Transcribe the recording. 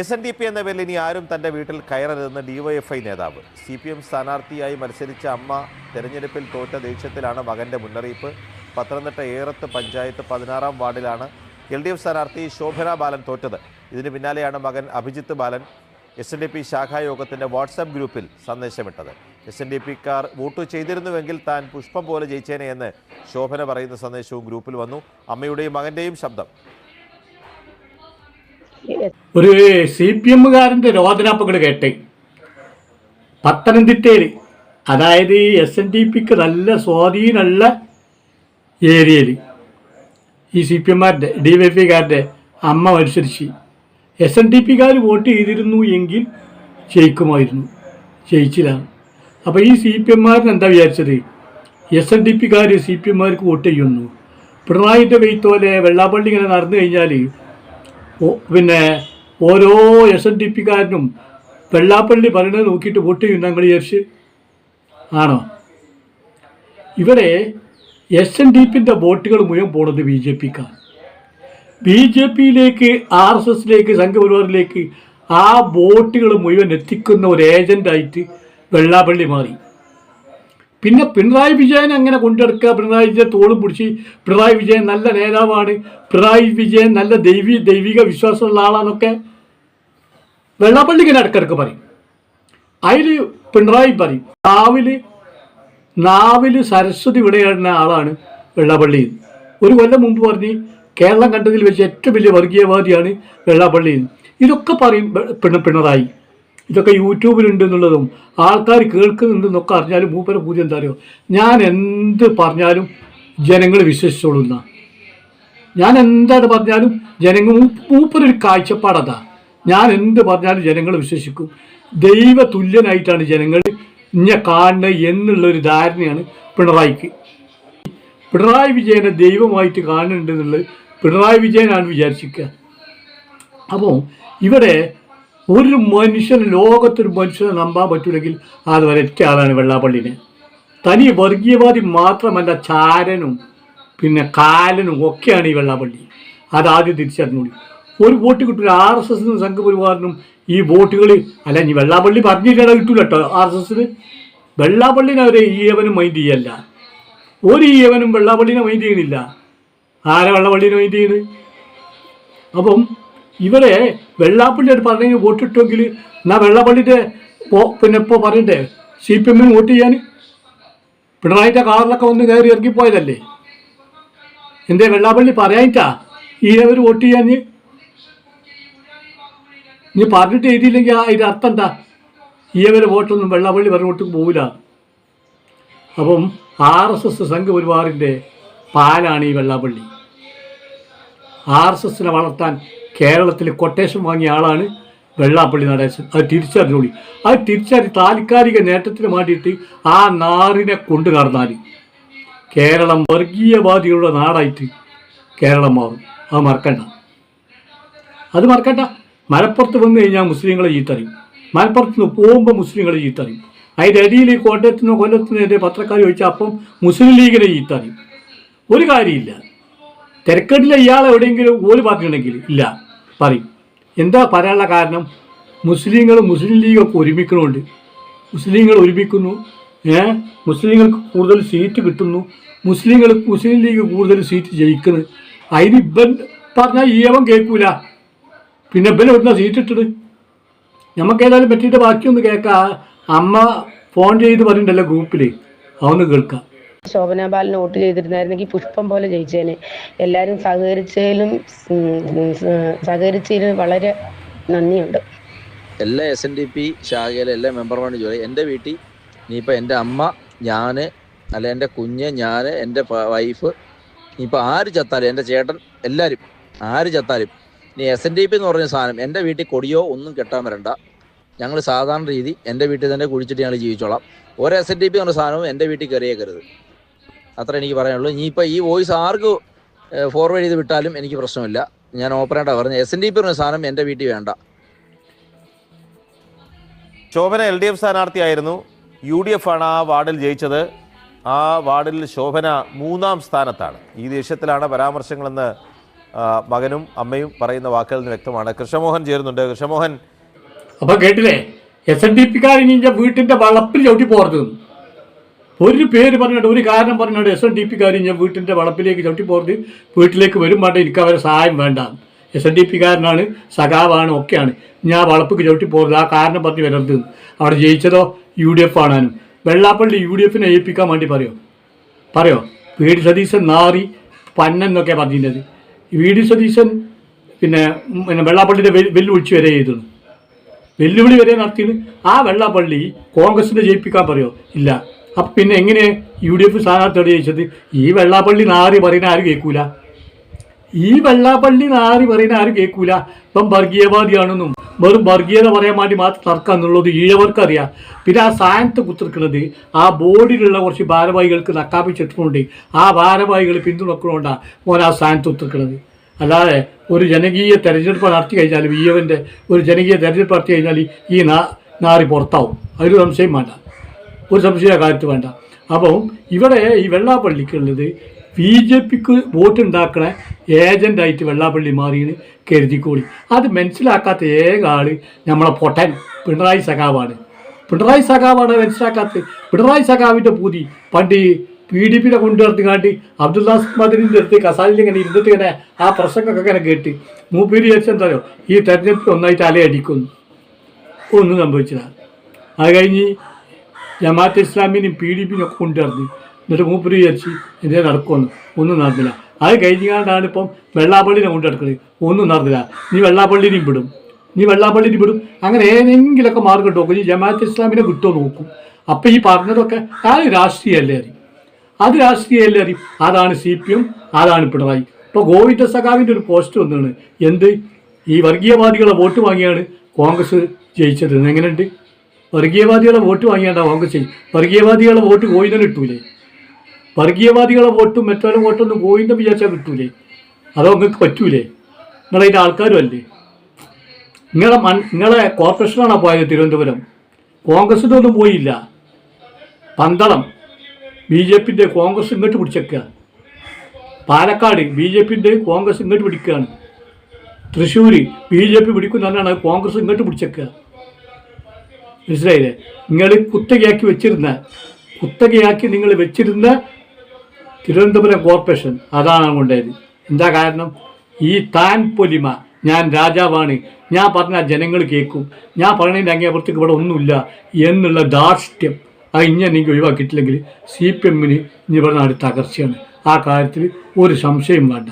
S N D P എന്ന പേരിൽ ഇനി ആരും തന്റെ വീട്ടിൽ കയറരുതെന്ന് ഡിവൈഎഫ്ഐ നേതാവ്. സി പി എം സ്ഥാനാർത്ഥിയായി മത്സരിച്ച അമ്മ തെരഞ്ഞെടുപ്പിൽ തോറ്റ ദേഷ്യത്തിലാണ് മകന്റെ മുന്നറിയിപ്പ്. പത്തനംതിട്ട ഏറത്ത് പഞ്ചായത്ത് പതിനാറാം വാർഡിലാണ് എൽ ഡി എഫ് സ്ഥാനാർത്ഥി ശോഭന ബാലൻ തോറ്റത്. ഇതിന് പിന്നാലെയാണ് മകൻ Abhijith Balan S N D P ശാഖായോഗത്തിന്റെ WhatsApp ഗ്രൂപ്പിൽ സന്ദേശമിട്ടത്. എസ് എൻ ഡി പിക്കാർ വോട്ട് ചെയ്തിരുന്നുവെങ്കിൽ താൻ പുഷ്പം പോലെ ജയിച്ചേനെ എന്ന് ശോഭന പറയുന്ന സന്ദേശവും ഗ്രൂപ്പിൽ വന്നു. അമ്മയുടെയും മകന്റെയും ശബ്ദം. ഒരു സി പി എമ്മുകാരന്റെ രോദനാപ്പുകൾ കേട്ടെ. പത്തനംതിട്ടയിൽ അതായത് എസ് എൻ ഡി പിക്ക് നല്ല സ്വാധീനമുള്ള ഏരിയയിൽ ഈ സി പി എമ്മാരുടെ ഡി വൈ പിക്കാരുടെ അമ്മ മത്സരിച്ച് എസ് എൻ ഡി പിക്കാർ വോട്ട് ചെയ്തിരുന്നു എങ്കിൽ ജയിക്കുമായിരുന്നു ജയിച്ചിലാണ് അപ്പോൾ ഈ സി പി എമ്മാരൻ എന്താ വിചാരിച്ചത്? എസ് എൻ ഡി പിക്കാർ സി പി എമ്മാർക്ക് വോട്ട് ചെയ്യുന്നു. പിണറായിന്റെ വെയ്ത്തോലെ വെള്ളാപ്പള്ളി ഇങ്ങനെ നടന്നു കഴിഞ്ഞാൽ പിന്നെ ഓരോ എസ് എൻ ഡി പിക്കാരനും വെള്ളാപ്പള്ളി പറയുന്നത് നോക്കിയിട്ട് വോട്ട് ചെയ്യുന്ന ഞങ്ങൾ വിചാരിച്ച് ആണോ? ഇവിടെ എസ് എൻ ഡി പിന്റെ വോട്ടുകൾ മുഴുവൻ പോണത് ബി ജെ പിക്കാണ്. ബി ജെ പിയിലേക്ക് ആർ എസ് എസിലേക്ക് സംഘപരിവാറിലേക്ക് ആ വോട്ടുകൾ മുഴുവൻ എത്തിക്കുന്ന ഒരു ഏജന്റായിട്ട് വെള്ളാപ്പള്ളി മാറി. പിന്നെ പിണറായി വിജയൻ അങ്ങനെ കൊണ്ടെടുക്കുക? പിണറായി വിജയൻ തോളും പിടിച്ച് പിണറായി വിജയൻ നല്ല നേതാവാണ്. പിണറായി വിജയൻ നല്ല ദൈവി ദൈവിക വിശ്വാസമുള്ള ആളാണെന്നൊക്കെ വെള്ളാപ്പള്ളി ഇങ്ങനെ ഇടക്കിടക്ക് പറയും. അതിൽ പിണറായി പറയും നാവിൽ നാവിൽ സരസ്വതി വിടയാടുന്ന ആളാണ് വെള്ളാപ്പള്ളി ഒരു കൊല്ലം മുമ്പ് പറഞ്ഞ് കേരളം കണ്ടതിൽ വെച്ച് ഏറ്റവും വലിയ വർഗീയവാദിയാണ് വെള്ളാപ്പള്ളി ഇതൊക്കെ പറയും പിണറായി. ഇതൊക്കെ യൂട്യൂബിലുണ്ട് എന്നുള്ളതും ആൾക്കാർ കേൾക്കുന്നുണ്ടെന്നൊക്കെ അറിഞ്ഞാലും മൂപ്പര പൂജ എന്താ അറിയോ? ഞാൻ എന്ത് പറഞ്ഞാലും ജനങ്ങൾ വിശ്വസിച്ചോളുന്ന ഞാൻ എന്താണ് പറഞ്ഞാലും ജനങ്ങൾ മൂപ്പരൊരു കാഴ്ചപ്പാടതാ. ഞാൻ എന്ത് പറഞ്ഞാലും ജനങ്ങൾ വിശ്വസിക്കും. ദൈവ തുല്യനായിട്ടാണ് ജനങ്ങൾ ഇന്നെ കാണുന്നത് എന്നുള്ളൊരു ധാരണയാണ് പിണറായിക്ക് പിണറായി വിജയനെ ദൈവമായിട്ട് കാണുന്നുണ്ടെന്നുള്ളത് പിണറായി വിജയനാണ് വിചാരിച്ചിരിക്കുക. അപ്പോൾ ഇവിടെ ഒരു മനുഷ്യൻ ലോകത്തൊരു മനുഷ്യനെ നമ്പാൻ പറ്റൂലെങ്കിൽ അത് ഒരൊറ്റ ആളാണ് വെള്ളാപ്പള്ളിനെ തനി വർഗീയവാദി മാത്രമല്ല ചാരനും പിന്നെ കാലനും ഒക്കെയാണ് ഈ വെള്ളാപ്പള്ളി. അതാദ്യം തിരിച്ചറിഞ്ഞൂടി. ഒരു വോട്ട് കിട്ടൂല ആർ എസ് എസിനും സംഘപരിവാറിനും ഈ വോട്ടുകൾ അല്ല ഇനി വെള്ളാപ്പള്ളി പറഞ്ഞിട്ടാണ് കിട്ടൂല കേട്ടോ ആർ എസ് എസിന് വെള്ളാപ്പള്ളിനെ അവരെ ഈ യവനും മൈൻഡ് ചെയ്യല്ല. ഒരു ഈയവനും യവനും വെള്ളാപ്പള്ളിനെ മൈൻഡ് ചെയ്യണില്ല ആരെ വെള്ളാപ്പള്ളിനെ മൈൻഡ് ചെയ്യുന്നത് അപ്പം ഇവരെ വെള്ളാപ്പള്ളി പറഞ്ഞെങ്കിൽ വോട്ടിട്ടെങ്കിൽ എന്നാ വെള്ളാപ്പള്ളിന്റെ പിന്നെ ഇപ്പോൾ പറയണ്ടേ? സി പി എമ്മിന് വോട്ട് ചെയ്യാൻ? പിണറായിന്റെ കാറിലൊക്കെ വന്ന് കയറി ഇറങ്ങിപ്പോയതല്ലേ എന്തേ വെള്ളാപ്പള്ളി പറയാനിട്ടാ? ഈ അവർ വോട്ട് ചെയ്യാൻ? നീ പറഞ്ഞിട്ട് എഴുതിയില്ലെങ്കിൽ അതിന്റെ അർത്ഥം എന്താ? ഈ അവരെ വോട്ടൊന്നും വെള്ളാപ്പള്ളി പറഞ്ഞ വോട്ട് പോവില്ല. അപ്പം ആർ എസ് എസ് സംഘപരിവാറിന്റെ പാലാണ് ഈ വെള്ളാപ്പള്ളി. ആർ എസ് എസിനെ വളർത്താൻ കേരളത്തിൽ കൊട്ടേഷൻ വാങ്ങിയ ആളാണ് വെള്ളാപ്പള്ളി നടേശൻ. അത് തിരിച്ചറിഞ്ഞോളി അത് തിരിച്ചറി താൽക്കാലിക നേട്ടത്തിന് വേണ്ടിയിട്ട് ആ നാറിനെ കൊണ്ടു നടന്നാൽ കേരളം വർഗീയവാദികളുടെ നാടായിട്ട് കേരളം മാറും. അത് മറക്കണ്ട. അത് മറക്കണ്ട. മലപ്പുറത്ത് വന്നു കഴിഞ്ഞാൽ മുസ്ലിങ്ങളെ ചീത്തറിയും. മലപ്പുറത്ത് നിന്ന് പോകുമ്പോൾ മുസ്ലിങ്ങളെ ചീത്തറിയും. അതിന്റെ ഇടയിൽ കോട്ടയത്തിനോ കൊല്ലത്തിനോ എന്റെ പത്രക്കാർ ചോദിച്ചാൽ അപ്പം മുസ്ലിം ലീഗിനെ ചീത്തറിയും. ഒരു കാര്യമില്ല. തിരക്കേട്ടില്ല ഇയാൾ എവിടെയെങ്കിലും ഓൽ പറഞ്ഞിട്ടുണ്ടെങ്കിൽ ഇല്ല. പറയും. എന്താ പറയാനുള്ള കാരണം? മുസ്ലിങ്ങൾ മുസ്ലിം ലീഗൊക്കെ ഒരുമിക്കണമുണ്ട് മുസ്ലിങ്ങൾ ഒരുമിക്കുന്നു. ഏ? മുസ്ലിങ്ങൾക്ക് കൂടുതൽ സീറ്റ് കിട്ടുന്നു. മുസ്ലിങ്ങൾ മുസ്ലിം ലീഗ് കൂടുതൽ സീറ്റ് ജയിക്കുന്നു അതിന് ഇബൻ പറഞ്ഞാൽ ഈയവൻ കേൾക്കൂല. പിന്നെ ഇബൻ എവിടുന്ന സീറ്റ് ഇട്ടത്? നമുക്ക് ഏതായാലും പറ്റിയിട്ട് ബാക്കിയൊന്ന് കേൾക്കാം. അമ്മ ഫോൺ ചെയ്ത് പറഞ്ഞിട്ടുണ്ടല്ലോ ഗ്രൂപ്പിൽ അതൊന്ന് കേൾക്കാം. ശോഭന ബാലന് വോട്ട് ചെയ്തിരുന്നായിരുന്നെങ്കിൽ പുഷ്പം പോലെ ജയിച്ചേനെ. എല്ലാവരും സഹകരിച്ചതിലും സഹകരിച്ചതിലും വളരെ നന്ദിയുണ്ട്. എല്ലാ എസ് എൻ ഡി പി ശാഖയിലെ എല്ലാ മെമ്പർമാരും ജോലി. എന്റെ വീട്ടിൽ ഇനിയിപ്പോൾ എന്റെ അമ്മ ഞാൻ അല്ല എന്റെ കുഞ്ഞ് ഞാൻ എന്റെ വൈഫ് ഇനിയിപ്പോൾ ആര് ചത്താലും എന്റെ ചേട്ടൻ എല്ലാവരും ആര് ചത്താലും. നീ എസ് എൻ ഡി പി എന്ന് പറഞ്ഞ സാധനം എന്റെ വീട്ടിൽ കൊടിയോ ഒന്നും കെട്ടാൻ വരണ്ട. ഞങ്ങൾ സാധാരണ രീതി എന്റെ വീട്ടിൽ തന്നെ കുഴിച്ചിട്ട് ഞങ്ങൾ ജീവിച്ചോളാം. ഒരു എസ് എൻ ഡി പി എന്ന് പറഞ്ഞ സാധനവും എന്റെ വീട്ടിൽ കയറിയേക്കരുത്. അത്ര എനിക്ക് പറയാനുള്ളൂ. ഇനിയിപ്പോൾ ഈ വോയിസ് ആർക്ക് ഫോർവേഡ് ചെയ്ത് വിട്ടാലും എനിക്ക് പ്രശ്നമില്ല. ഞാൻ ഓപ്പറേറ്റാണ് പറഞ്ഞു എസ് എൻ ഡി പി പറഞ്ഞ സാധനം എന്റെ വീട്ടിൽ വേണ്ട. ശോഭന എൽ ഡി എഫ് സ്ഥാനാർത്ഥിയായിരുന്നു. യു ഡി എഫ് ആണ് ആ വാർഡിൽ ജയിച്ചത്. ആ വാർഡിൽ ശോഭന മൂന്നാം സ്ഥാനത്താണ്. ഈ ദേഷ്യത്തിലാണ് പരാമർശങ്ങളെന്ന് മകനും അമ്മയും പറയുന്ന വാക്കുകളിൽ നിന്ന് വ്യക്തമാണ്. കൃഷ്ണമോഹൻ ചേരുന്നുണ്ട്. കൃഷ്ണമോഹൻ. അപ്പൊ കേട്ടില്ലേ? എസ് എൻ ഡി പിക്കാർ ഇനി വീട്ടിന്റെ വളപ്പിൽ ചവിട്ടി പോർത്ത് ഒരു പേര് പറഞ്ഞിട്ട് ഒരു കാരണം പറഞ്ഞിട്ട് എസ് എൻ ഡി പിക്കാരൻ ഞാൻ വീട്ടിന്റെ വളപ്പിലേക്ക് ചവിട്ടി പോർത്ത് വീട്ടിലേക്ക് വരും വേണ്ട എനിക്ക് അവരെ സഹായം വേണ്ട. എസ് എൻ ഡി പിക്കാരനാണ് സഖാവാണ് ഒക്കെയാണ്. ഞാൻ വളപ്പിക്ക് ചവിട്ടി പോർത്ത് ആ കാരണം പറഞ്ഞ് വരരുത്. അവിടെ ജയിച്ചതോ യു ഡി എഫ് ആണാനും. വെള്ളാപ്പള്ളി യു ഡി എഫിനെ ഏൽപ്പിക്കാൻ വേണ്ടി പറയോ? പറയോ? വി ഡി സതീശൻ നാറി പന്നൻ എന്നൊക്കെ പറഞ്ഞിരുന്നത്. വി ഡി സതീശൻ പിന്നെ പിന്നെ വെള്ളാപ്പള്ളിയുടെ വെല്ലുവിളിച്ച് വരെ ചെയ്തു വെല്ലുവിളി വരെ നടത്തിയത് ആ വെള്ളാപ്പള്ളി കോൺഗ്രസിനെ ജയിപ്പിക്കാൻ പറയോ? ഇല്ല. അപ്പം പിന്നെ എങ്ങനെ യു ഡി എഫ് സ്ഥാനാർത്ഥിയോട് ജയിച്ചത് ഈ വെള്ളാപ്പള്ളി നാറി പറയുന്ന ആരും കേൾക്കൂല. ഈ വെള്ളാപ്പള്ളി നാറി പറയുന്ന ആരും കേൾക്കൂല. ഇപ്പം വർഗീയവാദിയാണെന്നും വെറും വർഗീയത പറയാൻ വേണ്ടി മാത്രം തർക്കം എന്നുള്ളത് ഈഴവർക്കറിയാം. പിന്നെ ആ സ്ഥാനത്ത് കുത്തിർക്കുന്നത് ആ ബോർഡിലുള്ള കുറച്ച് ഭാരവാഹികൾക്ക് നക്കാപ്പിച്ചിട്ടുണ്ട് ആ ഭാരവാഹികൾ പിന്തുണക്കണോണ്ടാണ് ഓൻ ആ സ്ഥാനത്ത് കുത്തിർക്കുന്നത് അല്ലാതെ ഒരു ജനകീയ തെരഞ്ഞെടുപ്പ് നടത്തി കഴിഞ്ഞാൽ വി ഒരു ജനകീയ തെരഞ്ഞെടുപ്പ് നടത്തി കഴിഞ്ഞാൽ ഈ നാ നാറി പുറത്താവും. അതിൽ സംശയം വേണ്ട. ഒരു സംശയ കാര്യത്തിൽ വേണ്ട. അപ്പം ഇവിടെ ഈ വെള്ളാപ്പള്ളിക്കുള്ളത് ബി ജെ പിക്ക് വോട്ട് ഉണ്ടാക്കണ ഏജന്റായിട്ട് വെള്ളാപ്പള്ളി മാറിയെന്ന് കരുതിക്കോളി. അത് മനസ്സിലാക്കാത്ത ഏക ആൾ നമ്മളെ പൊട്ടൻ പിണറായി സഖാവാണ്. പിണറായി സഖാവാണ് മനസ്സിലാക്കാത്തത് പിണറായി സഖാവിന്റെ പൂതി പണ്ട് പി ഡി പിന്നെ കൊണ്ടുവരുത്തുകാണ്ട് അബ്ദുല്ലാസ് മദനിന്റെ അടുത്ത് കസാലിൽ ഇങ്ങനെ ഇരുന്നിട്ട് ഇങ്ങനെ ആ പ്രസംഗമൊക്കെ ഇങ്ങനെ കേട്ട് മൂപ്പേരി വിചാരിച്ചെന്തായോ ഈ തെരഞ്ഞെടുപ്പിൽ ഒന്നായിട്ട് അലയടിക്കുന്നു. ഒന്നും സംഭവിച്ചില്ല. അത് കഴിഞ്ഞ് ജമാഅത്ത് ഇസ്ലാമിനെയും പി ഡി ഒക്കെ കൊണ്ടുവരുന്നത് എന്നിട്ട് മൂപ്പര് വിചാരിച്ച് ഇതേ നടക്കുമെന്ന് ഒന്നും നടന്നില്ല. അത് കഴിഞ്ഞാണ്ടാണ് ഇപ്പം വെള്ളാപ്പള്ളിനെ കൊണ്ടു നടക്കുന്നത് ഒന്നും നടന്നില്ല. നീ വെള്ളാപ്പള്ളിനെയും വിടും. നീ വെള്ളാപ്പള്ളിനെ വിടും. അങ്ങനെ ഏതെങ്കിലുമൊക്കെ മാർഗം നോക്കും. നീ ജമാഅത്ത് ഇസ്ലാമിനെ കിട്ടുമോ നോക്കും. അപ്പം ഈ പറഞ്ഞതൊക്കെ അത് രാഷ്ട്രീയമല്ലേ അറിയും അത് രാഷ്ട്രീയമല്ലേ അറിയും അതാണ് സി പി എം അതാണ് പിണറായി. ഇപ്പോൾ ഗോവിന്ദ സഖാവിന്റെ ഒരു പോസ്റ്റ് വന്നാണ്. എന്ത്? ഈ വർഗീയവാദികളെ വോട്ട് വാങ്ങിയാണ് കോൺഗ്രസ് ജയിച്ചത്. എങ്ങനെയുണ്ട് വർഗീയവാദികളെ വോട്ട് വാങ്ങിയാണ്ടാ കോൺഗ്രസ് വർഗീയവാദികളെ വോട്ട് ഗോവിന്ദന് കിട്ടൂലേ? വർഗീയവാദികളെ വോട്ടും മറ്റൊരു വോട്ടൊന്നും ഗോവിന്ദൻ വിചാരിച്ചാൽ കിട്ടൂലേ? അതോ നിങ്ങൾക്ക് പറ്റൂലേ? നിങ്ങളതിന്റെ ആൾക്കാരും അല്ലേ? നിങ്ങളെ മൺ നിങ്ങളെ കോർപ്പറേഷനാണോ പോയത് തിരുവനന്തപുരം? കോൺഗ്രസിന്റെ ഒന്നും പോയില്ല. പന്തളം. ബി ജെ പിന്റെ കോൺഗ്രസ് ഇങ്ങോട്ട് പിടിച്ചേക്കുക പാലക്കാട് ബി ജെ പിന്റെ കോൺഗ്രസ് ഇങ്ങോട്ട് പിടിക്കുകയാണ് തൃശ്ശൂർ ബി ജെ പി പിടിക്കുന്നതാണ് കോൺഗ്രസ് ഇങ്ങോട്ട് പിടിച്ചേക്കുക മനസ്സിലായില്ലേ നിങ്ങൾ കുത്തകയാക്കി വെച്ചിരുന്ന കുത്തകയാക്കി നിങ്ങൾ വെച്ചിരുന്ന തിരുവനന്തപുരം കോർപ്പറേഷൻ അതാണ് കൊണ്ടായത് എന്താ കാരണം? ഈ താൻ പൊലിമ ഞാൻ രാജാവാണ് ഞാൻ പറഞ്ഞ ജനങ്ങൾ കേൾക്കും ഞാൻ പറഞ്ഞതിന്റെ അങ്ങേപ്പുറത്തേക്ക് ഇവിടെ ഒന്നുമില്ല എന്നുള്ള ധാർഷ്ട്യം അത് ഇങ്ങനെ എനിക്ക് ഒഴിവാക്കിയിട്ടില്ലെങ്കിൽ സി പി എമ്മിന് ഇനി ഇവിടെ നാട് തകർച്ചയാണ് ആ കാര്യത്തിൽ ഒരു സംശയം വേണ്ട.